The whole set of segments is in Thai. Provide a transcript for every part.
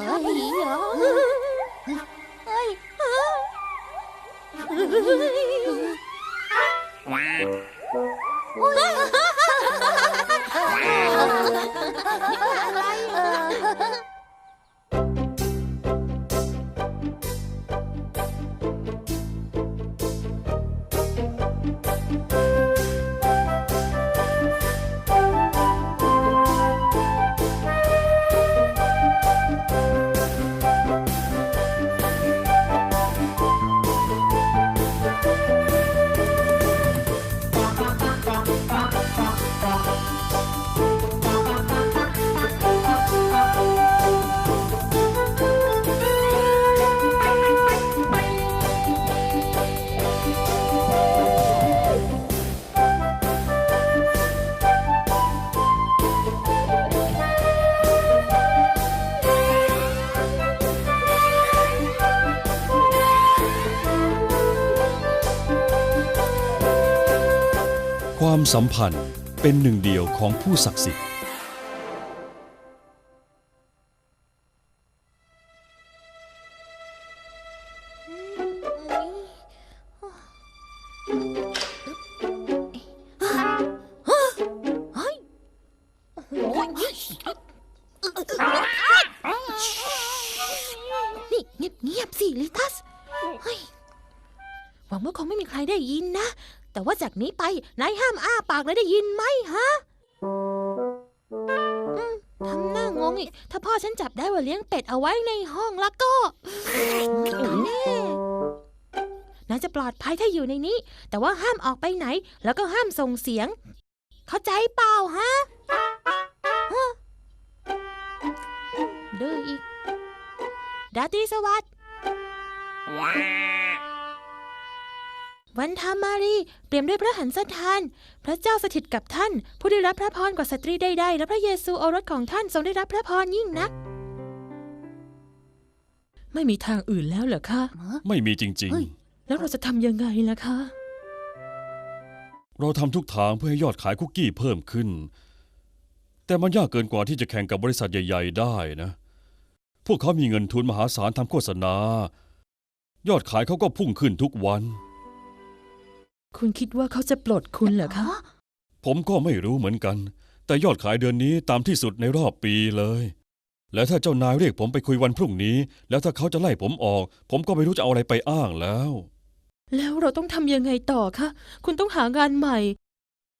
ฮ สัมพันธ์เป็นหนึ่งเดียวของผู้ศักดิ์สิทธิ์นี่เงียบเงียบๆสิลิทัสหวังว่าคงไม่มีใครได้ยินนะ แต่ว่าจากนี้ไปนายห้ามอ้าปากเลยได้ยินไหมฮะทำหน้างงอีก ถ้าพ่อฉันจับได้ว่าเลี้ยงเป็ดเอาไว้ในห้องแล้วก็ตายแน่นาจะปลอดภัยถ้าอยู่ในนี้ แต่ว่าห้ามออกไปไหน แล้วก็ห้ามส่งเสียง เข้าใจเปล่าฮะฮะดื้ออีกดาตรีสวัสดิ์ วันธามารีเปรียมด้วยพระหันสถาน พระเจ้าสถิตกับท่าน ผู้ได้รับพระพรกว่าสตรีใดๆและพระเยซูโอรสของท่านทรงได้รับพระพรยิ่งนัก ไม่มีทางอื่นแล้วเหรอคะ ไม่มีจริง เฮ้ย แล้วเราจะทำยังไงล่ะคะ ๆ เราทำทุกทางเพื่อให้ยอดขายคุกกี้เพิ่มขึ้น แต่มันยากเกินกว่าที่จะแข่งกับบริษัทใหญ่ ๆ ได้นะ พวกเขามีเงินทุนมหาศาลทำโฆษณา ยอดขายเขาก็พุ่งขึ้นทุกวัน คุณคิดว่าเขาจะปลดคุณเหรอคะผมก็ไม่รู้เหมือนกัน แต่ยอดขายเดือนนี้ตามที่สุดในรอบปีเลย และถ้าเจ้านายเรียกผมไปคุยวันพรุ่งนี้ แล้วถ้าเขาจะไล่ผมออก ผมก็ไม่รู้จะเอาอะไรไปอ้างแล้ว แล้วเราต้องทำยังไงต่อคะ คุณต้องหางานใหม่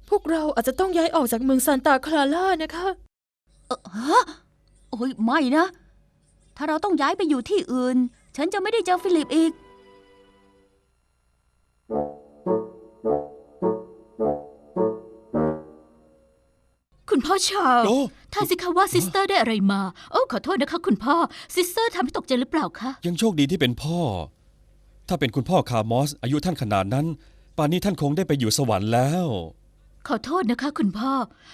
พวกเราอาจจะต้องย้ายออกจากเมืองซานตาคลาร่านะคะ เออฮะโอ้ยไม่นะ ถ้าเราต้องย้ายไปอยู่ที่อื่น ฉันจะไม่ได้เจอฟิลิปอีก พ่อชาร์ลโอ้ถ้าสิคะว่าซิสเตอร์ได้อะไรมา โอ้ขอโทษนะคะ คุณพ่อซิสเตอร์ทำให้ตกใจหรือเปล่าคะยังโชคดีที่เป็นพ่อ ถ้าเป็นคุณพ่อคาร์มอส อายุท่านขนาดนั้น ป่านนี้ท่านคงได้ไปอยู่สวรรค์แล้ว ขอโทษนะคะ คุณพ่อ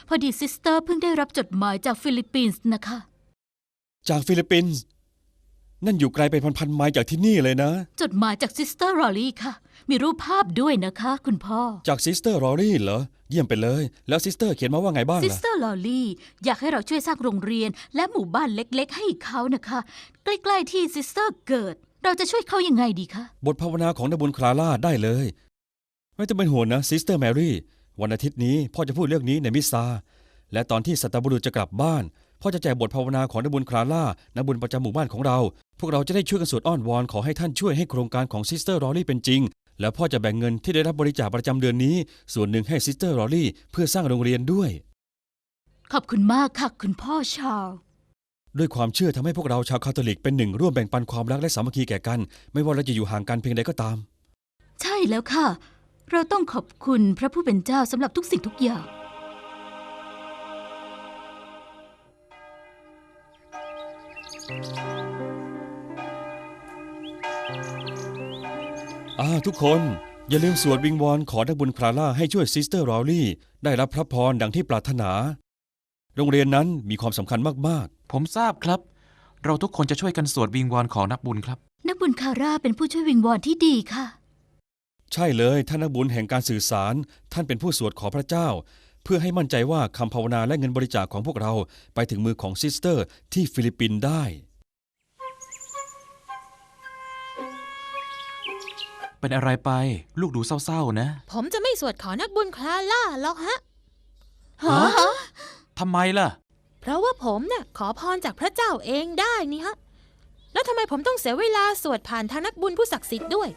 พอดีซิสเตอร์เพิ่งได้รับจดหมายจากฟิลิปปินส์นะคะ จากฟิลิปปินส์ นั่นอยู่ไกลเป็นพันๆไมล์จากที่นี่เลยนะ จดหมายจากซิสเตอร์รอลลี่ค่ะ มีรูปภาพด้วยนะคะ คุณพ่อ จากซิสเตอร์รอรี่เหรอ เยี่ยมไปเลย แล้วซิสเตอร์เขียนมาว่าไงบ้างซิสล่ะ เตอร์ลอลลี่อยากให้เราช่วยสร้างโรงเรียน และหมู่บ้านเล็กๆ ให้เขานะคะ ใกล้ๆที่ซิสเตอร์เกิด เราจะช่วยเขายังไงดีคะ บทภาวนาของนบุญคลาร่าได้เลย ไม่ต้องเป็นห่วงนะซิสเตอร์แมรี่วันอาทิตย์นี้พ่อจะพูดเรื่องนี้ในมิสซาและตอนที่สัตบุรุษจะกลับบ้าน พ่อจะแจกบทภาวนาของนบุญคลาร่านบุญประจำหมู่บ้านของเรา พวกเราจะได้ช่วยกันสวดอ้อนวอนขอให้ท่านช่วยให้โครงการของซิสเตอร์รอรี่เป็นจริง แล้วพ่อจะแบ่งเงินที่ได้รับบริจาคประจำเดือนนี้ ส่วนหนึ่งให้ซิสเตอร์รอรี่เพื่อสร้างโรงเรียนด้วย ขอบคุณมากค่ะคุณพ่อชาร์ลด้วยความเชื่อทำให้พวกเราชาวคาทอลิกเป็นหนึ่งร่วมแบ่งปันความรักและสามัคคีแก่กัน ไม่ว่าเราจะอยู่ห่างกันเพียงใดก็ตาม ใช่แล้วค่ะ เราต้องขอบคุณพระผู้เป็นเจ้าสำหรับทุกสิ่งทุกอย่างอ่า ทุกคนพอย่าลืมสวดวิงวอนขอนักบุญคลาร่าให้ช่วยซิสเตอร์รอลลี่ได้รับพระพรดังที่ปรารถนา โรงเรียนนั้นมีความสำคัญมากผมทราบครับ เราทุกคนจะช่วยกันสวดวิงวอนของนักบุญครับ นักบุญคาร่าเป็นผู้ช่วยวิงวอนที่ดีค่ะ ๆ ใช่เลยท่านนักบุญแห่งการสื่อสาร ท่านเป็นผู้สวดขอพระเจ้า เพื่อให้มั่นใจว่าคำภาวนาและเงินบริจาคของพวกเราไปถึงมือของซิสเตอร์ที่ฟิลิปปินส์ได้ เป็นอะไรไป ลูกดูเศร้าๆนะ ผมจะไม่สวดขอนักบุญคลาล่าหรอกฮะฮะ ทำไมล่ะ เพราะว่าผมเนี่ยขอพรจากพระเจ้าเองได้นี่ฮะ แล้วทำไมผมต้องเสียเวลาสวดผ่านทางนักบุญผู้ศักดิ์สิทธิ์ด้วย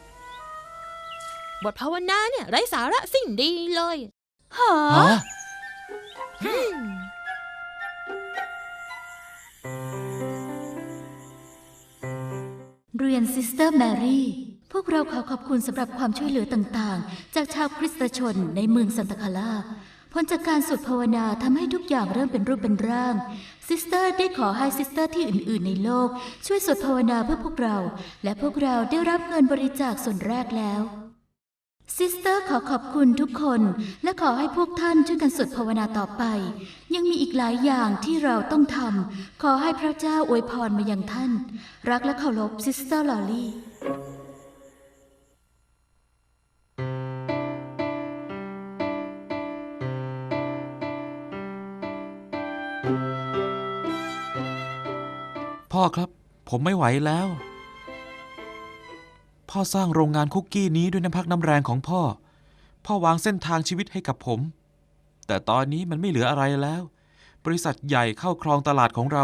บทภาวนาเนี่ยไร้สาระสิ่งดีเลยหาฮะเรียนซิสเตอร์แมรี่ พวกเราขอขอบคุณสำหรับความช่วยเหลือต่างๆ จากชาวคริสตชนในเมืองซันตาคาราผลจากการสวดภาวนาทำให้ทุกอย่างเริ่มเป็นรูปเป็นร่าง ซิสเตอร์ได้ขอให้ซิสเตอร์ที่อื่น ๆ ในโลก ช่วยสวดภาวนาเพื่อพวกเรา และพวกเราได้รับเงินบริจาคส่วนแรกแล้วซิสเตอร์ขอขอบคุณทุกคน และขอให้พวกท่านช่วยกันสวดภาวนาต่อไป ยังมีอีกหลายอย่างที่เราต้องทำขอให้พระเจ้าอวยพรมายังท่าน รักและเคารพซิสเตอร์ลอลี่ พ่อครับ ผมไม่ไหวแล้ว พ่อสร้างโรงงานคุกกี้นี้ด้วยน้ำพักน้ำแรงของพ่อ พ่อวางเส้นทางชีวิตให้กับผม แต่ตอนนี้มันไม่เหลืออะไรแล้ว บริษัทใหญ่เข้าครองตลาดของเรา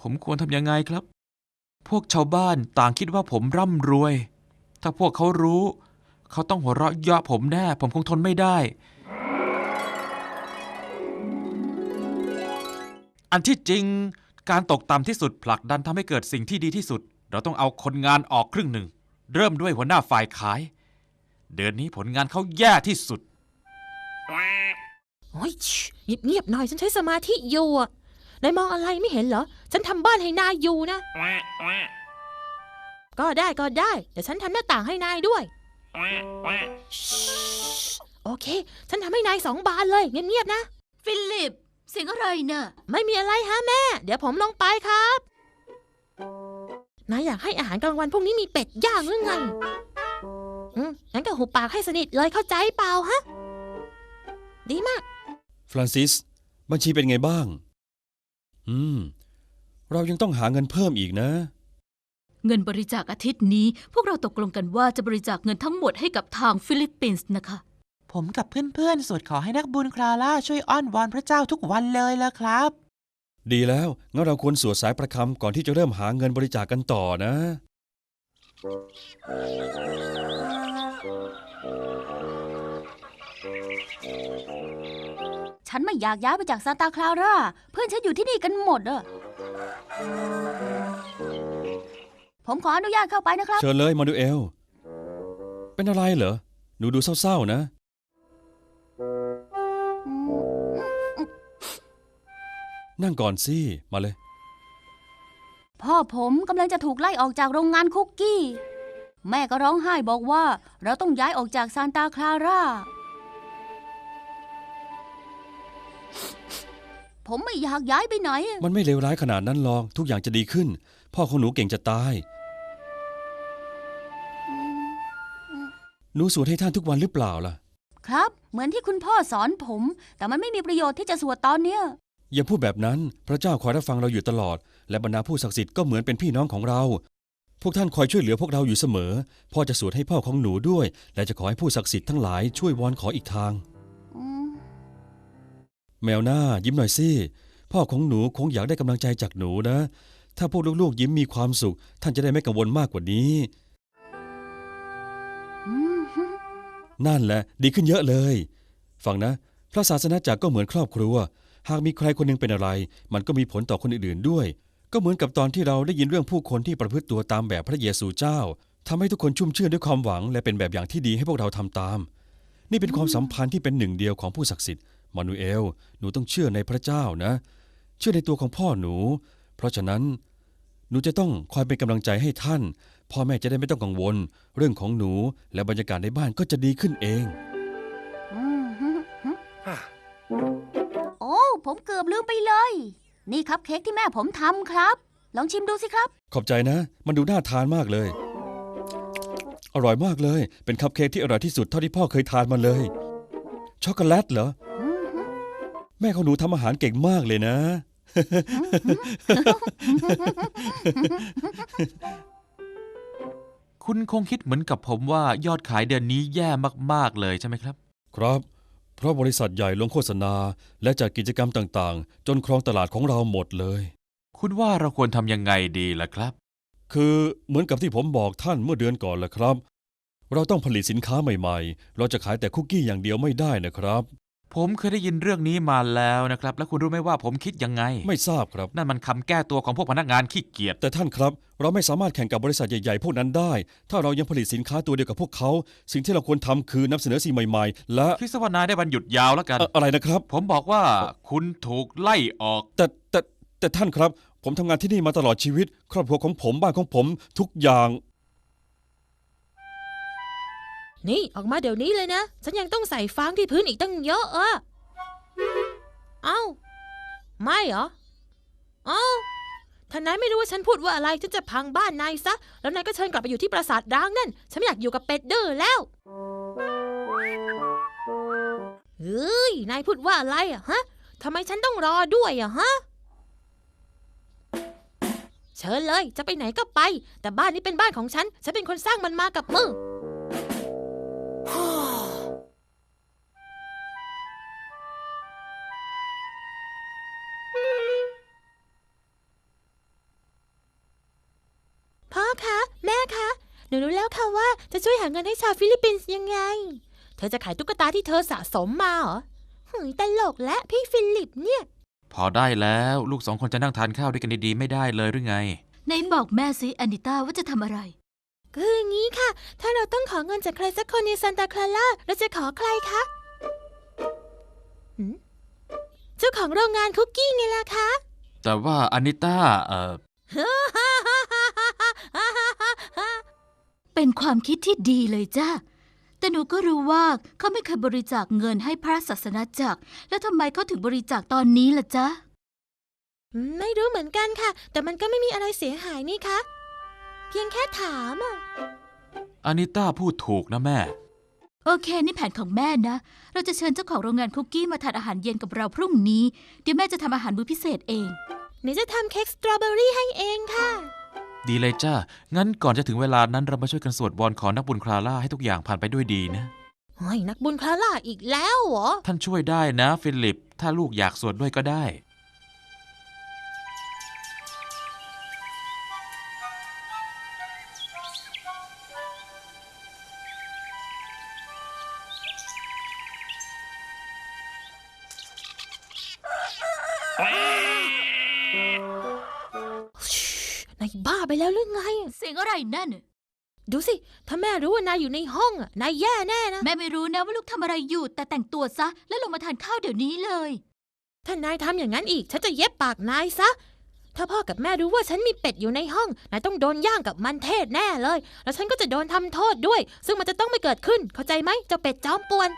ผมควรทำยังไงครับ พวกชาวบ้านต่างคิดว่าผมร่ำรวย ถ้าพวกเขารู้ เขาต้องหัวเราะเยาะผมแน่ ผมคงทนไม่ได้ อันที่จริงการตกต่ำที่สุดผลักดันทำให้เกิดสิ่งที่ดีที่สุด เราต้องเอาคนงานออกครึ่งหนึ่ง เริ่มด้วยหัวหน้าฝ่ายขาย เดือนนี้ผลงานเขาแย่ที่สุดโอ้ยชิเงียบๆหน่อยฉันใช้สมาธิอยู่อะนายมองอะไรไม่เห็นเหรอ ฉันทำบ้านให้นายอยู่นะ ก็ได้ก็ได้ เดี๋ยวฉันทำหน้าต่างให้นายด้วยชิโอเค ฉันทำให้นายสองบานเลย เงียบๆนะ ฟิลิป เสียงอะไรน่ะ ไม่มีอะไรฮะแม่ เดี๋ยวผมลงไปครับนายอยากให้อาหารกลางวันพวกนี้มีเป็ดย่างหรือไงอืมงั้นก็หุบปากให้สนิทเลยเข้าใจเปล่าฮะ ดีมาก ฟรานซิส บัญชีเป็นไงบ้าง อืม เรายังต้องหาเงินเพิ่มอีกนะ เงินบริจาคอาทิตย์นี้ พวกเราตกลงกันว่าจะบริจาคเงินทั้งหมดให้กับทางฟิลิปปินส์นะคะ ผมกับเพื่อนๆสวดขอให้นักบุญคลาร่าช่วยอ้อนวอนพระเจ้าทุกวันเลยละครับ ดีแล้วงั้นเราควรสวดสายประคำก่อนที่จะเริ่มหาเงินบริจาคกันต่อนะ ฉันไม่อยากย้ายไปจากซานตาคลาร่า เพื่อนฉันอยู่ที่นี่กันหมดอะผมขออนุญาตเข้าไปนะครับ เชิญเลยมาดูเอล เป็นอะไรเหรอ หนูดูเศร้าๆนะ นั่งก่อนสิ มาเลย พ่อผมกำลังจะถูกไล่ออกจากโรงงานคุกกี้ แม่ก็ร้องไห้บอกว่า เราต้องย้ายออกจากซานตาคลาร่า ผมไม่อยากย้ายไปไหน มันไม่เลวร้ายขนาดนั้นหรอก ทุกอย่างจะดีขึ้น พ่อของหนูเก่งจะตาย หนูสวดให้ท่านทุกวันหรือเปล่าล่ะ ครับ เหมือนที่คุณพ่อสอนผม แต่มันไม่มีประโยชน์ที่จะสวดตอนเนี้ย อย่าพูดแบบนั้น พระเจ้าคอยรับฟังเราอยู่ตลอด และบรรดาผู้ศักดิ์สิทธิ์ก็เหมือนเป็นพี่น้องของเรา พวกท่านคอยช่วยเหลือพวกเราอยู่เสมอ พ่อจะสวดให้พ่อของหนูด้วย และจะขอให้ผู้ศักดิ์สิทธิ์ทั้งหลายช่วยวอนขออีกทางอืมแมวหน้ายิ้มหน่อยสิ พ่อของหนูคงอยากได้กำลังใจจากหนูนะ ถ้าพวกลูกๆยิ้มมีความสุข ท่านจะได้ไม่กังวลมากกว่านี้อืมนั่นแหละ ดีขึ้นเยอะเลย ฟังนะ พระศาสนาจักรก็เหมือนครอบครัว หากมีใครคนหนึงเป็นอะไร มันก็มีผลต่อคนอื่นๆด้วย ก็เหมือนกับตอนที่เราได้ยินเรื่องผู้คนที่ประพฤติตัวตามแบบพระเยซูเจ้าทำให้ทุกคนชุ่มชื่นด้วยความหวัง และเป็นแบบอย่างที่ดีให้พวกเราทำตาม นี่เป็นความสัมพันธ์ที่เป็นหนึ่งเดียวของผู้ศักดิ์สิทธิ์มานูเอล หนูต้องเชื่อในพระเจ้านะ เชื่อในตัวของพ่อหนู เพราะฉะนั้น หนูนูจะต้องคอยเป็นกำลังใจให้ท่าน พ่อแม่จะได้ไม่ต้องกังวล เรื่องของหนูและบรรยากาศในบ้านก็จะดีขึ้นเอง ผมเกือบลืมไปเลย นี่ครับเค้กที่แม่ผมทำครับ ลองชิมดูสิครับ ขอบใจนะ มันดูน่าทานมากเลย อร่อยมากเลย เป็นคัพเค้กที่อร่อยที่สุดเท่าที่พ่อเคยทานมาเลย ช็อกโกแลตเหรออืมฮึแม่ของหนูทำอาหารเก่งมากเลยนะ คุณคงคิดเหมือนกับผมว่ายอดขายเดือนนี้แย่มากๆเลยใช่ไหมครับ ครับ เพราะบริษัทใหญ่ลงโฆษณา และจัดกิจกรรมต่างๆ จนครองตลาดของเราหมดเลย คุณว่าเราควรทำยังไงดีล่ะครับ คือเหมือนกับที่ผมบอกท่านเมื่อเดือนก่อนแหละครับ เราต้องผลิตสินค้าใหม่ๆ เราจะขายแต่คุกกี้อย่างเดียวไม่ได้นะครับ ผมเคยได้ยินเรื่องนี้มาแล้วนะครับ แล้วคุณรู้ไหมว่าผมคิดยังไง ไม่ทราบครับ นั่นมันคำแก้ตัวของพวกพนักงานขี้เกียจ แต่ท่านครับ เราไม่สามารถแข่งกับบริษัทใหญ่ๆ พวกนั้นได้ ถ้าเรายังผลิตสินค้าตัวเดียวกับพวกเขา สิ่งที่เราควรทำคือนำเสนอสิ่งใหม่ๆ และคิดซะว่านายได้วันหยุดยาวแล้วกัน เอ่ออะไรนะครับ ผมบอกว่าคุณถูกไล่ออก แต่แต่แต่ท่านครับ ผมทำงานที่นี่มาตลอดชีวิต ครอบครัวของผมบ้านของผมทุกอย่าง นี่ออกมาเดี๋ยวนี้เลยนะ ฉันยังต้องใส่ฟางที่พื้นอีกตั้งเยอะอะเอ้า ไม่เหรอ เอ้าถ้านายไม่รู้ว่าฉันพูดว่าอะไร ฉันจะพังบ้านนายซะ แล้วนายก็เชิญกลับไปอยู่ที่ปราสาทร้างนั่น ฉันไม่อยากอยู่กับเป็ดเดื้อแล้วเฮ้ย นายพูดว่าอะไรอะฮะทำไมฉันต้องรอด้วยอะฮะ เชิญเลย จะไปไหนก็ไป แต่บ้านนี้เป็นบ้านของฉัน ฉันเป็นคนสร้างมันมากับมือ จะช่วยหาเงินให้ชาวฟิลิปปินส์ยังไง เธอจะขายตุ๊กตาที่เธอสะสมมาเหรอหึยตลกและพี่ฟิลิปเนี่ย พอได้แล้วลูกสองคนจะนั่งทานข้าวด้วยกันดีๆไม่ได้เลยหรือไงในบอกแม่สิแอนิต้าว่าจะทำอะไร คืออย่างนี้ค่ะ ถ้าเราต้องขอเงินจากใครสักคนในซานตาคลาร่าเราจะขอใครคะหืมเจ้าของโรงงานคุกกี้ไงล่ะคะ แต่ว่าอานิต้าเอ่อ เป็นความคิดที่ดีเลยจ้าแต่หนูก็รู้ว่าเขาไม่เคยบริจาคเงินให้พระศาสนาจักร แล้วทำไมเขาถึงบริจาคตอนนี้ล่ะจ๊ะ ไม่รู้เหมือนกันค่ะ แต่มันก็ไม่มีอะไรเสียหายนี่คะ เพียงแค่ถามอะอานิต้าพูดถูกนะแม่ โอเค นี่แผนของแม่นะ เราจะเชิญเจ้าของโรงงานคุกกี้มาทานอาหารเย็นกับเราพรุ่งนี้ เดี๋ยวแม่จะทำอาหารมื้อพิเศษเองหนูจะทำเค้กสตรอเบอรี่ให้เองค่ะ ดีเลยจ้า งั้นก่อนจะถึงเวลานั้นเรามาช่วยกันสวดวอนขอนักบุญคลาร่าให้ทุกอย่างผ่านไปด้วยดีนะ เฮ้ยนักบุญคลาร่าอีกแล้วเหรอ ท่านช่วยได้นะ ฟิลิป ถ้าลูกอยากสวดด้วยก็ได้ บ้าไปแล้วหรือไง เสียงอะไรนั่น ดูสิ ถ้าแม่รู้ว่านายอยู่ในห้องอะนายแย่แน่นะ แม่ไม่รู้นะว่าลูกทำอะไรอยู่ แต่แต่งตัวซะ แล้วลงมาทานข้าวเดี๋ยวนี้เลย ถ้านายทำอย่างนั้นอีก ฉันจะเย็บปากนายซะ ถ้าพ่อกับแม่รู้ว่าฉันมีเป็ดอยู่ในห้อง นายต้องโดนย่างกับมันเทศแน่เลย แล้วฉันก็จะโดนทำโทษด้วย ซึ่งมันจะต้องไม่เกิดขึ้น เข้าใจไหมเจ้าเป็ดจอมป่วน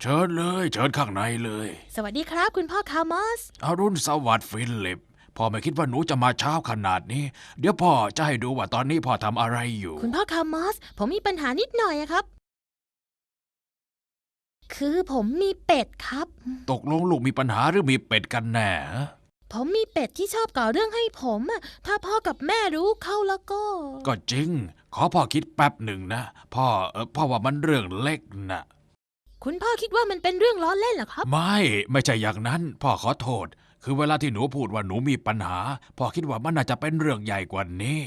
เชิญเลย เชิญข้างในเลย สวัสดีครับ คุณพ่อคาร์มอส อรุณสวัสดิ์ฟิลิป พ่อไม่คิดว่าหนูจะมาเช้าขนาดนี้ เดี๋ยวพ่อจะให้ดูว่าตอนนี้พ่อทำอะไรอยู่ คุณพ่อคาร์มอส ผมมีปัญหานิดหน่อยอะครับ คือผมมีเป็ดครับ ตกลงลูกมีปัญหาหรือมีเป็ดกันแน่ฮะผมมีเป็ดที่ชอบก่อเรื่องให้ผมอะถ้าพ่อกับแม่รู้เข้าแล้วก็ ก็จริง ขอพ่อคิดแป๊บหนึ่งนะ พ่อเออพ่อว่ามันเรื่องเล็กนะ คุณพ่อคิดว่ามันเป็นเรื่องล้อเล่นเหรอครับ ไม่ ไม่ใช่อย่างนั้น พ่อขอโทษ คือเวลาที่หนูพูดว่าหนูมีปัญหาพ่อคิดว่ามันน่าจะเป็นเรื่องใหญ่กว่านี้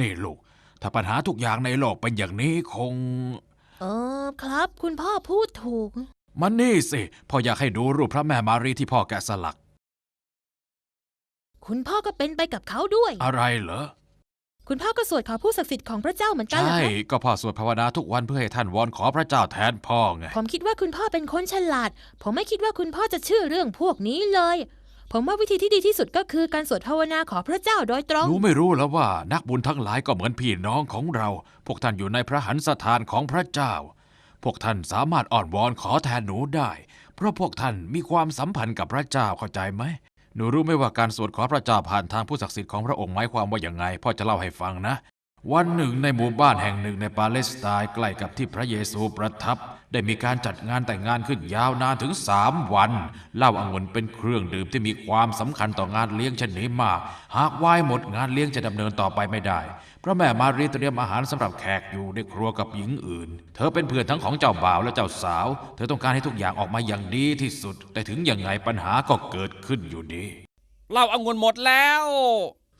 นี่ลูก ถ้าปัญหาทุกอย่างในโลกเป็นอย่างนี้คง เออครับ คุณพ่อพูดถูก มันนี่สิพ่ออยากให้ดูรูปพระแม่มารีที่พ่อแกะสลัก คุณพ่อก็เป็นไปกับเขาด้วย อะไรเหรอคุณพ่อก็สวดขอผู้ศักดิ์สิทธิ์ของพระเจ้าเหมือนกันเหรอใช่ครับก็พ่อสวดภาวนาทุกวันเพื่อให้ท่านวอนขอพระเจ้าแทนพ่อไง ผมคิดว่าคุณพ่อเป็นคนฉลาด ผมไม่คิดว่าคุณพ่อจะเชื่อเรื่องพวกนี้เลย ผมว่าวิธีที่ดีที่สุดก็คือการสวดภาวนาขอพระเจ้าโดยตรงหนูไม่รู้แล้วว่านักบุญทั้งหลายก็เหมือนพี่น้องของเรา พวกท่านอยู่ในพระหันสถานของพระเจ้า พวกท่านสามารถอ้อนวอนขอแทนหนูได้ เพราะพวกท่านมีความสัมพันธ์กับพระเจ้าเข้าใจไหม หนูรู้ไหมว่าการสวดขอพระเจ้าผ่านทางผู้ศักดิ์สิทธิ์ของพระองค์หมายความว่าอย่างไงพ่อจะเล่าให้ฟังนะ วันหนึ่งในหมู่บ้านแห่งหนึ่งในปาเลสไตน์ใกล้กับที่พระเยซูประทับ ได้มีการจัดงานแต่งงานขึ้นยาวนานถึงสามวันเหล้าองุ่นเป็นเครื่องดื่มที่มีความสำคัญต่องานเลี้ยงเช่นนี้มาก หากวายหมดงานเลี้ยงจะดำเนินต่อไปไม่ได้ พระแม่มารีเตรียมอาหารสำหรับแขกอยู่ในครัวกับหญิงอื่น เธอเป็นเพื่อนทั้งของเจ้าบ่าวและเจ้าสาว เธอต้องการให้ทุกอย่างออกมาอย่างดีที่สุด แต่ถึงอยังไงปัญหาก็เกิดขึ้นอยู่ดีเหล้าอางุ่นหมดแล้ว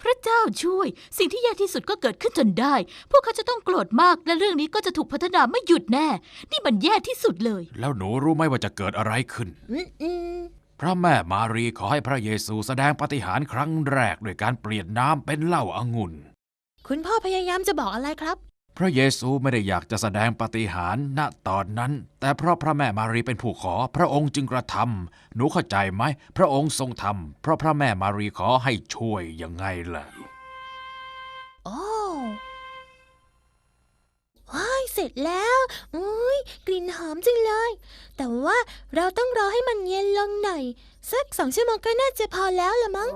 พระเจ้าช่วย สิ่งที่แย่ที่สุดก็เกิดขึ้นจนได้ พวกเขาจะต้องโกรธมากและเรื่องนี้ก็จะถูกพัฒนาไม่หยุดแน่ นี่มันแย่ที่สุดเลย แล้วหนูรู้ไหมว่าจะเกิดอะไรขึ้นอืมอืมพระแม่มารีขอให้พระเยซูแสดงปาฏิหาริย์ครั้งแรกด้วยการเปลี่ยนน้ำเป็นเหล้าอางุ่น คุณพ่อพยายามจะบอกอะไรครับพ ระเยซูไม่ได้อยากจะแสดงปาฏิหาริย์ณตอนนั้น แต่เพราะพระแม่มารีเป็นผู้ขอ พระองค์จึงกระทำหนูเข้าใจไหม พระองค์ทรงทำเพราะพระแม่มารีขอให้ช่วยยังไงล่ะโอ้ว้ายเสร็จแล้วอุ้ยกลิ่นหอมจังเลย แต่ว่าเราต้องรอให้มันเย็นลงหน่อย สักสองชั่วโมงก็น่าจะพอแล้วละมั้ง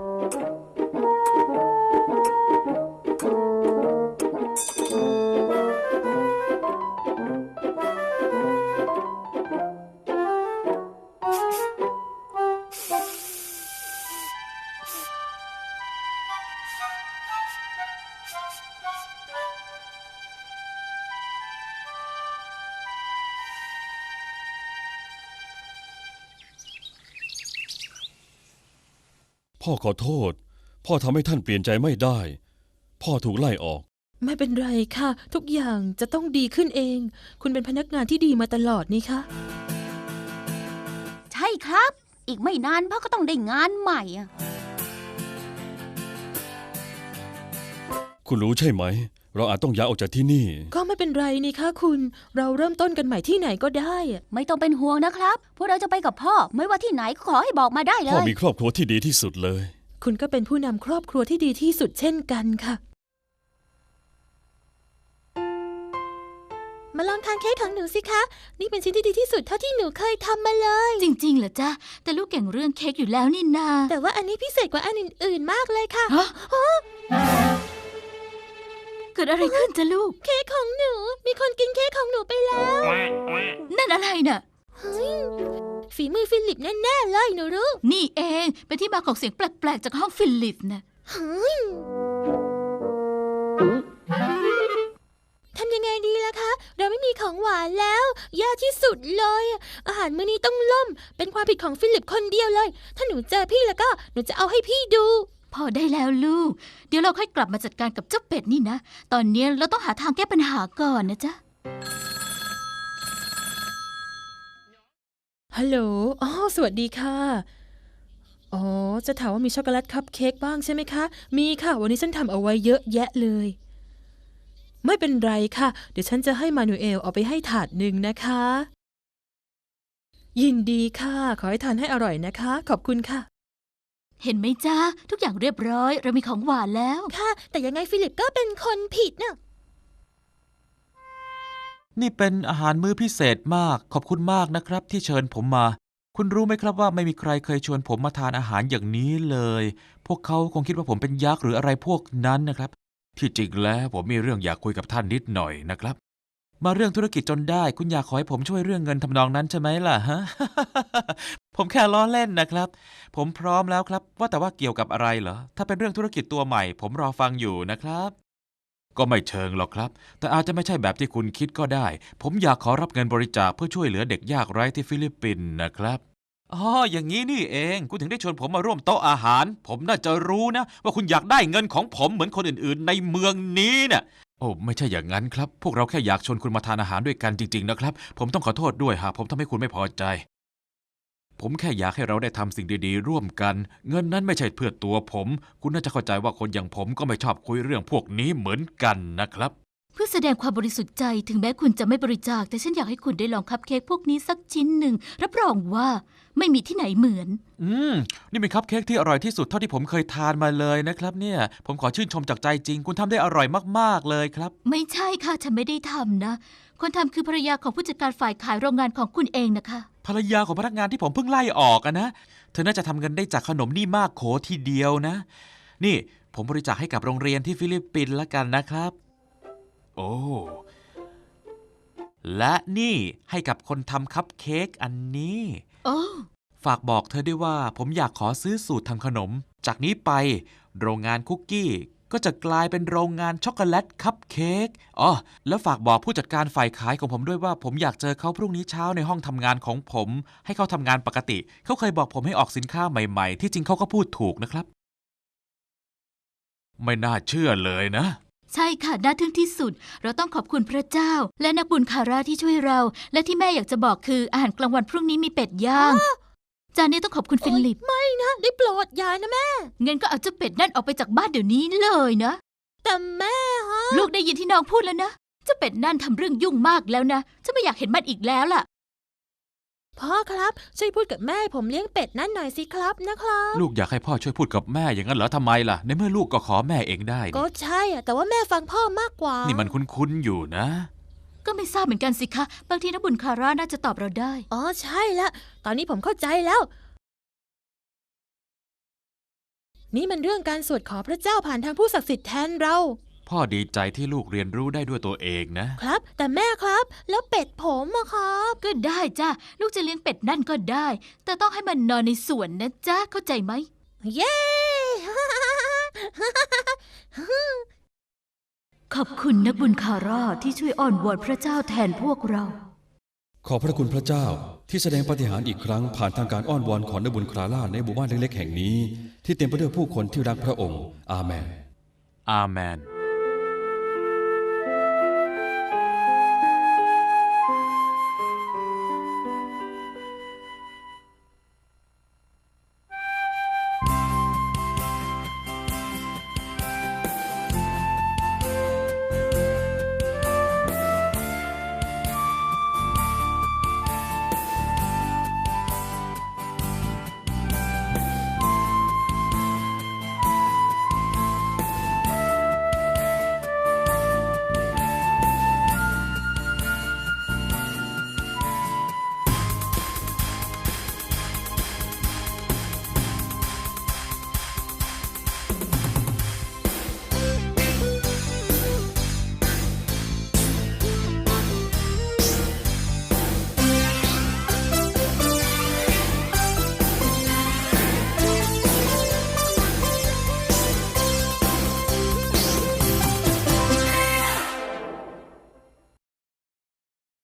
อขอโทษ พ่อทำให้ท่านเปลี่ยนใจไม่ได้ พ่อถูกไล่ออก ไม่เป็นไรค่ะ ทุกอย่างจะต้องดีขึ้นเอง คุณเป็นพนักงานที่ดีมาตลอดนี่คะใช่ครับ อีกไม่นานพ่อก็ต้องได้งานใหม่อะคุณรู้ใช่ไหม เราอาจต้องย้ายออกจากที่นี่ ก็ไม่เป็นไรนี่คะคุณ เราเริ่มต้นกันใหม่ที่ไหนก็ได้อะไม่ต้องเป็นห่วงนะครับ พวกเราจะไปกับพ่อ ไม่ว่าที่ไหนก็ขอให้บอกมาได้เลพ่อย มีครอบครัวที่ดีที่สุดเลย คุณก็เป็นผู้นำครอบครัวที่ดีที่สุดเช่นกันค่ะ มาลองทานเค้กของหนูสิคะ นี่เป็นชิ้นที่ดีที่สุดเท่าที่หนูเคยทำมาเลย จริงๆเหรอจ๊ะ แต่ลูกเก่งเรื่องเค้กอยู่แล้วนี่นาแต่ว่าอันนี้พิเศษกว่าอันอื่นๆมากเลยค่ะ ฮะ เกิดอะไรขึ้นจ๊ะลูก เค้กของหนู มีคนกินเค้กของหนูไปแล้ว นั่นอะไรน่ะ เฮ้ย ฝีมือฟิลิปแน่ๆเลยหนูรู้ นี่เอง เป็นที่มาของเสียงแปลกๆ จากห้องฟิลิปนะเฮ้ยทำยังไงดีล่ะคะ เราไม่มีของหวานแล้วแย่ที่สุดเลย อาหารมื้อนี้ต้องล่ม เป็นความผิดของฟิลิปคนเดียวเลย ถ้าหนูเจอพี่แล้วก็หนูจะเอาให้พี่ดู พอได้แล้วลูก เดี๋ยวเราค่อยกลับมาจัดการกับเจ้าเป็ดนี่นะ ตอนนี้เราต้องหาทางแก้ปัญหาก่อนนะจ๊ะ ฮัลโหล อ๋อ สวัสดีค่ะ อ๋อ จะถามว่ามีช็อกโกแลตคัพเค้กบ้างใช่ไหมคะ มีค่ะ วันนี้ฉันทำเอาไว้เยอะแยะเลย ไม่เป็นไรค่ะ เดี๋ยวฉันจะให้มานูเอลเอาไปให้ถาดหนึ่งนะคะ ยินดีค่ะ ขอให้ทานให้อร่อยนะคะ ขอบคุณค่ะ เห็นไหมจ๊ะทุกอย่างเรียบร้อย เรามีของหวานแล้ว ค่ะ แต่ยังไงฟิลิปก็เป็นคนผิดน่ะ นี่เป็นอาหารมื้อพิเศษมาก ขอบคุณมากนะครับ ที่เชิญผมมา คุณรู้ไหมครับว่าไม่มีใครเคยชวนผมมาทานอาหารอย่างนี้เลย พวกเขาคงคิดว่าผมเป็นยักษ์หรืออะไรพวกนั้นนะครับ ที่จริงแล้วผมมีเรื่องอยากคุยกับท่านนิดหน่อยนะครับ มาเรื่องธุรกิจจนได้ คุณอยากขอให้ผมช่วยเรื่องเงินทำนองนั้นใช่ไหมล่ะฮะ ผมแค่ล้อเล่นนะครับ ผมพร้อมแล้วครับ ว่าแต่ว่าเกี่ยวกับอะไรเหรอ ถ้าเป็นเรื่องธุรกิจตัวใหม่ ผมรอฟังอยู่นะครับ ก็ไม่เชิงหรอกครับ แต่อาจจะไม่ใช่แบบที่คุณคิดก็ได้ ผมอยากขอรับเงินบริจาคเพื่อช่วยเหลือเด็กยากไร้ที่ฟิลิปปินส์นะครับ อ๋อ อย่างนี้นี่เอง คุณถึงได้ชวนผมมาร่วมโต๊ะอาหาร ผมน่าจะรู้นะ ว่าคุณอยากได้เงินของผมเหมือนคนอื่น ๆ ในเมืองนี้เนี่ยโอ้ไม่ใช่อย่างนั้นครับ พวกเราแค่อยากชวนคุณมาทานอาหารด้วยกันจริง ๆ นะครับ ผมต้องขอโทษด้วยหากผมทำให้คุณไม่พอใจ ผมแค่อยากให้เราได้ทำสิ่งดีๆ ร่วมกัน เงินนั้นไม่ใช่เพื่อตัวผม คุณน่าจะเข้าใจว่าคนอย่างผมก็ไม่ชอบคุยเรื่องพวกนี้เหมือนกันนะครับ เพื่อแสดงความบริสุทธิ์ใจถึงแม้คุณจะไม่บริจาค แต่ฉันอยากให้คุณได้ลองคัพเค้กพวกนี้สักชิ้นหนึ่ง รับรองว่าไม่มีที่ไหนเหมือน อืม นี่เป็นคัพเค้กที่อร่อยที่สุดเท่าที่ผมเคยทานมาเลยนะครับ เนี่ย ผมขอชื่นชมจากใจจริง คุณทำได้อร่อยมากๆเลยครับ ไม่ใช่ค่ะ ฉันไม่ได้ทำนะ คนทำคือภรรยาของผู้จัดการฝ่ายขายโรงงานของคุณเองนะคะ ภรรยาของพนักงานที่ผมเพิ่งไล่ออกอะนะ เธอน่าจะทำเงินได้จากขนมนี่มากโขทีเดียวนะ นี่ผมบริจาคให้กับโรงเรียนที่ฟิลิปปินส์ละกันนะครับ โอ้ และนี่ให้กับคนทำคัพเค้กอันนี้ โอ้ฝากบอกเธอด้วยว่าผมอยากขอซื้อสูตรทำขนม จากนี้ไป โรงงานคุกกี้ ก็จะกลายเป็นโรงงานช็อกโกแลตคัพเค้กอ๋อแล้วฝากบอกผู้จัดการฝ่ายขายของผมด้วยว่า ผมอยากเจอเขาพรุ่งนี้เช้าในห้องทำงานของผม ให้เขาทำงานปกติ เขาเคยบอกผมให้ออกสินค้าใหม่ๆ ที่จริงเขาก็พูดถูกนะครับ ไม่น่าเชื่อเลยนะ ใช่ค่ะน่าทึ่งที่สุด เราต้องขอบคุณพระเจ้า และนักบุญคาราที่ช่วยเรา และที่แม่อยากจะบอกคืออาหารกลางวันพรุ่งนี้มีเป็ดย่าง จานนี้ต้องขอบคุณฟิลิป ไม่นะได้โปรดอย่านะแม่ เงินก็เอาเจ้าเป็ดนั่นออกไปจากบ้านเดี๋ยวนี้เลยนะ แต่แม่ฮะ ลูกได้ยินที่น้องพูดแล้วนะ เจ้าเป็ดนั่นทำเรื่องยุ่งมากแล้วนะฉันไม่อยากเห็นมันอีกแล้วล่ะ พ่อครับ ช่วยพูดกับแม่ให้ผมเลี้ยงเป็ดนั่นหน่อยสิครับนะครับ ลูกอยากให้พ่อช่วยพูดกับแม่อย่างนั้นเหรอทำไมล่ะ ในเมื่อลูกก็ขอแม่เองได้ก็นี่ใช่อะแต่ว่าแม่ฟังพ่อมากกว่า นี่มันคุ้นๆอยู่นะ ก็ไม่ทราบเหมือนกันสิคะ บางทีนักบุญคาราน่าจะตอบเราได้ อ๋อใช่ละ ตอนนี้ผมเข้าใจแล้ว นี่มันเรื่องการสวดขอพระเจ้าผ่านทางผู้ศักดิ์สิทธิ์แทนเรา พ่อดีใจที่ลูกเรียนรู้ได้ด้วยตัวเองนะ ครับ แต่แม่ครับ แล้วเป็ดผมอะครับ ก็ได้จ้ะลูกจะเลี้ยงเป็ดนั่นก็ได้ แต่ต้องให้มันนอนในสวนนะจ๊ะเข้าใจไหม เย้ ขอบคุณนักบุญคาราที่ช่วยอ้อนวอนพระเจ้าแทนพวกเรา ขอบพระคุณพระเจ้าที่แสดงปาฏิหาริย์อีกครั้งผ่านทางการอ้อนวอนของนบุญคลาร่าในหมู่บ้านเล็กๆแห่งนี้ ที่เต็มไปด้วยผู้คนที่รักพระองค์ อาเมน อาเมน